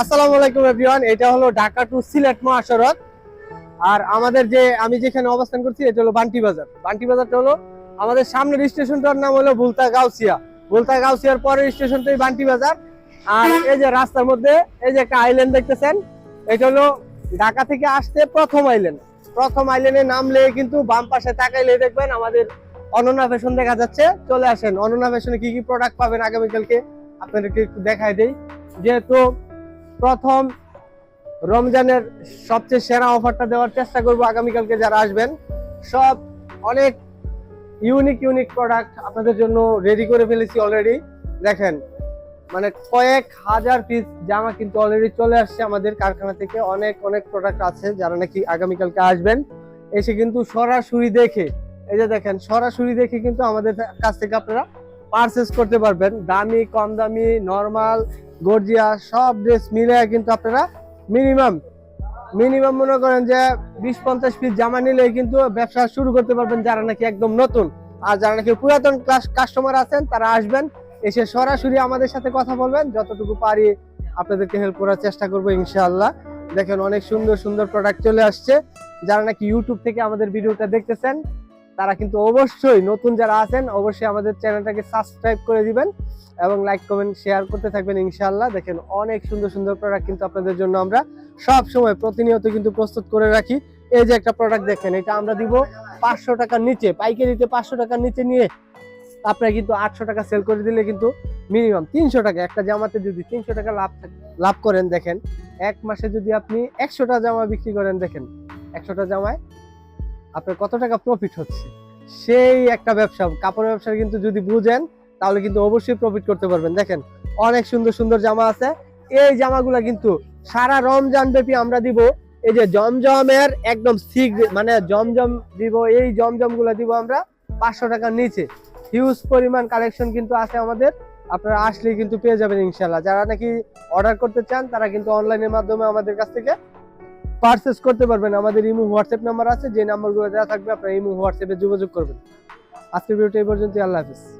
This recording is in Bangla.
আসসালামু আলাইকুম এভরিওয়ান এটা হলো ঢাকা টু সিলেট মহাসড়ক। আর আমাদের যে আমি যেখানে অবস্থান করছি এটা হলো বান্টি বাজার। বান্টি বাজারটা হলো আমাদের সামনের স্টেশনটার নাম হলো বুলতা গাউসিয়া। বুলতা গাউসিয়ার পরের স্টেশনটাই বান্টি বাজার। আর এই যে রাস্তার মধ্যে এই যে একটা আইল্যান্ড দেখতেছেন এটা হলো ঢাকা থেকে আসতে প্রথম আইল্যান্ড প্রথম আইল্যান্ডে নামলে কিন্তু বাম পাশে তাকাইলে দেখবেন আমাদের অনন্যা ফ্যাশন দেখা যাচ্ছে। চলে আসেন। অনন্যা ফ্যাশনে কি কি প্রোডাক্ট পাবেন আগামীকালকে? আপনাদেরকে একটু দেখাই দেই। যেহেতু প্রথম রমজানের সবচেয়ে সেরা অফারটা দেওয়ার চেষ্টা করব আগামীকালকে যারা আসবেন। সব অনেক ইউনিক ইউনিক প্রোডাক্ট আপনাদের জন্য রেডি করে ফেলেছি অলরেডি দেখেন মানে কয়েক হাজার পিস জামা কিন্তু অলরেডি চলে আসছে আমাদের কারখানা থেকে। অনেক অনেক প্রোডাক্ট আছে যারা নাকি আগামীকালকে আসবেন। এসে কিন্তু সরাসরি দেখে, এই যে দেখেন, সরাসরি দেখে কিন্তু আমাদের কাছ থেকে আপনারা পারচেস করতে পারবেন। দামি, কম দামি নর্মাল গর্জিয়া, সব ড্রেস মিলে কিন্তু আপনারা মিনিমাম মিনিমাম মনে করেন যে বিশ পঞ্চাশ পিস জামা নিলে কিন্তু ব্যবসা শুরু করতে পারবেন যারা নাকি একদম নতুন। আর যারা নাকি পুরাতন ক্লাস কাস্টমার আছেন, তারা আসবেন, এসে সরাসরি আমাদের সাথে কথা বলবেন। যতটুকু পারি আপনাদেরকে হেল্প করার চেষ্টা করব ইনশাআল্লাহ। দেখেন অনেক সুন্দর সুন্দর প্রোডাক্ট চলে আসছে। যারা নাকি ইউটিউব থেকে আমাদের ভিডিওটা দেখতেছেন, তারা কিন্তু অবশ্যই নতুন যারা আছেন, অবশ্যই আমাদের চ্যানেলটাকে সাবস্ক্রাইব করে দিবেন। এবং লাইক কমেন্ট শেয়ার করতে থাকবেন ইনশাআল্লাহ। দেখেন অনেক সুন্দর সুন্দর প্রোডাক্ট কিন্তু আপনাদের জন্য আমরা সব সময় প্রতিনিয়ত কিন্তু প্রস্তুত করে রাখি। এই যে একটা প্রোডাক্ট দেখেন, এটা আমরা দিব পাঁচশো টাকার নিচে, পাইকারিতে পাঁচশো টাকার নিচে নিয়ে আপনারা কিন্তু আটশো টাকা সেল করে দিলে কিন্তু মিনিমাম তিনশো টাকা, একটা জামাতে যদি তিনশো টাকা লাভ লাভ করেন, দেখেন এক মাসে যদি আপনি একশোটা জামা বিক্রি করেন, দেখেন একশোটা জামায় আপনার কত টাকা প্রফিট হচ্ছে? সেই একটা ব্যবসা, কাপড়ের ব্যবসা কিন্তু যদি বুঝেন তাহলে কিন্তু অবশ্যই প্রফিট করতে পারবেন। দেখেন, অনেক সুন্দর সুন্দর জামা আছে। এই জামাগুলা কিন্তু সারা রমজান ব্যাপী আমরা দিব। এই যে জমজমের একদম সিগ মানে জমজম দিব, এই জমজমগুলা দিব আমরা পাঁচশো টাকার নিচে। হিউজ পরিমাণ কালেকশন কিন্তু আছে আমাদের। আপনারা আসলেই কিন্তু পেয়ে যাবেন ইনশাল্লাহ যারা নাকি অর্ডার করতে চান, তারা কিন্তু অনলাইনের মাধ্যমে আমাদের কাছ থেকে পারচেস করতে পারবেন। আমাদের ইমো, হোয়াটসঅ্যাপ নাম্বার আছে। যে নাম্বারগুলো দেওয়া থাকবে, আপনারা ইমো, হোয়াটসঅ্যাপে যোগাযোগ করবেন। আজকের ভিডিওটা এই পর্যন্ত আল্লাহ হাফিজ।